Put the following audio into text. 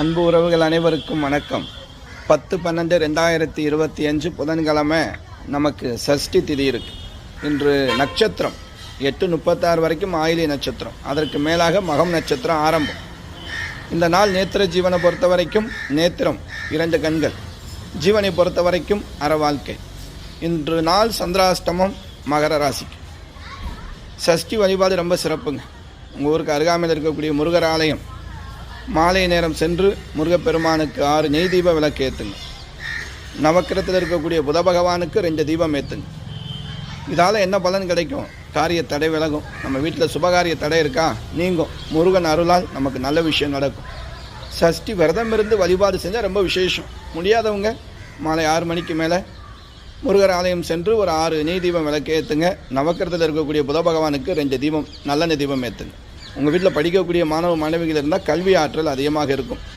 அன்பு உறவுகள் அனைவருக்கும் வணக்கம். பத்து பன்னெண்டு ரெண்டாயிரத்தி இருபத்தி அஞ்சு புதன்கிழமை நமக்கு சஷ்டி திதி இருக்கு. இன்று நட்சத்திரம். எட்டு முப்பத்தாறு வரைக்கும் ஆயிலி நட்சத்திரம். அதற்கு மேலாக மகம் நட்சத்திரம் ஆரம்பம். இந்த நாள் நேத்திர ஜீவனை பொறுத்த வரைக்கும் நேத்திரம் இரண்டு கண்கள். ஜீவனை பொறுத்த வரைக்கும் அற வாழ்க்கை. இன்று நாள் சந்திராஷ்டமம் மகர ராசிக்கு. சஷ்டி வழிபாடு ரொம்ப சிறப்புங்க. உங்கள் ஊருக்கு அருகாமையில் இருக்கக்கூடிய முருகர் ஆலயம். மாலை நேரம் சென்று முருகப்பெருமானுக்கு ஆறு நெய் தீப விளக்கு ஏற்றுங்க நவக்கிரத்தில் இருக்கக்கூடிய புத பகவானுக்கு ரெண்டு தீபம் ஏற்றுங்க இதால் என்ன பலன் கிடைக்கும்? காரிய தடை விலகும். நம்ம வீட்டில் சுபகாரிய தடை இருக்கா? நீங்கும். முருகன் அருளால் நமக்கு நல்ல விஷயம் நடக்கும். சஷ்டி விரதம் இருந்து வழிபாடு செஞ்சால் ரொம்ப விசேஷம். முடியாதவங்க மாலை ஆறு மணிக்கு மேலே முருகர் ஆலயம் சென்று ஒரு ஆறு நெய் தீபம் விளக்கு ஏற்றுங்க நவக்கிரத்தில் இருக்கக்கூடிய புத பகவானுக்கு ரெண்டு தீபம் நல்லெண்ணெய் தீபம் ஏற்றுங்க உங்கள் வீட்டில் படிக்கக்கூடிய மாணவ மாணவிகள் இருந்தால் கல்வி ஆற்றல் அதிகமாக இருக்கும்.